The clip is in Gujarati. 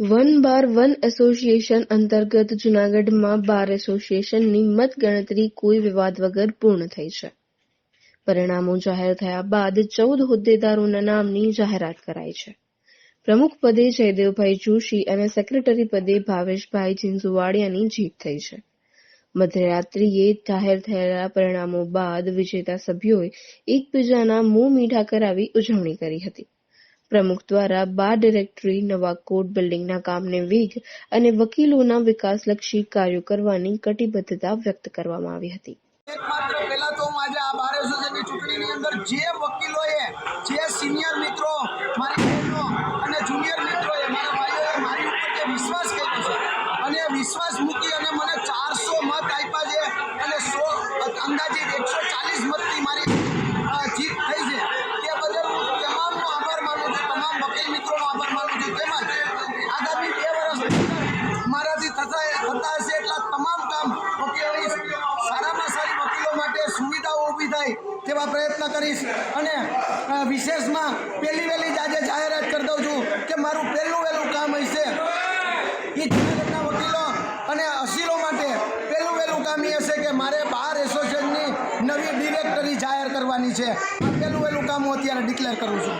વન બાર વન એસોસિએશન અંતર્ગત જૂનાગઢમાં બાર એસોસિએશનની મતગણતરી કોઈ વિવાદ વગર પૂર્ણ થઈ છે. પરિણામો જાહેર થયા બાદ ચૌદ હોદ્દેદારોના નામની જાહેરાત કરાઈ છે. પ્રમુખ પદે જયદેવભાઈ જોશી અને સેક્રેટરી પદે ભાવેશભાઈ જીંઝુવાડિયાની જીત થઈ છે. મધ્યરાત્રિએ જાહેર થયેલા પરિણામો બાદ વિજેતા સભ્યોએ એકબીજાના મોં મીઠા કરાવી ઉજવણી કરી હતી. પ્રમુખ દ્વારા બાર ડિરેક્ટરી નવા કોર્ટ બિલ્ડિંગના કામને વેગ અને વકીલોના વિકાસલક્ષી કાર્યો કરવાની કટિબદ્ધતા વ્યક્ત કરવામાં આવી હતી. એકમાત્ર પહેલા તો આજે આ બાર એસોસિએશનની ચૂંટણીની અંદર જે વકીલોએ, જે સિનિયર મિત્રો, મારી બહેનો અને જુનિયર મિત્રોએ, મારા ભાઈઓએ મારી ઉપર જે વિશ્વાસ કર્યો છે અને વિશ્વાસ મૂકી અને મને ચારસો મત આપ્યા છે અને સો અંદાજિત આગામી બે વર્ષ મારાથી થતા થતા હશે એટલા તમામ કામ વકીલોની સારામાં સારી વકીલો માટે સુવિધાઓ ઊભી થાય તેવા પ્રયત્ન કરીશ. અને વિશેષમાં પહેલી વહેલી જ આજે જાહેરાત કરી દઉં છું કે મારું પહેલું વહેલું કામ હશે એ જૂનાગઢના વકીલો અને અસીલો માટે પહેલું વહેલું કામ એ હશે કે મારે બાર એસોસિએશનની નવી ડિરેક્ટરી જાહેર કરવાની છે. પહેલું વહેલું કામ હું અત્યારે ડિક્લેર કરું છું.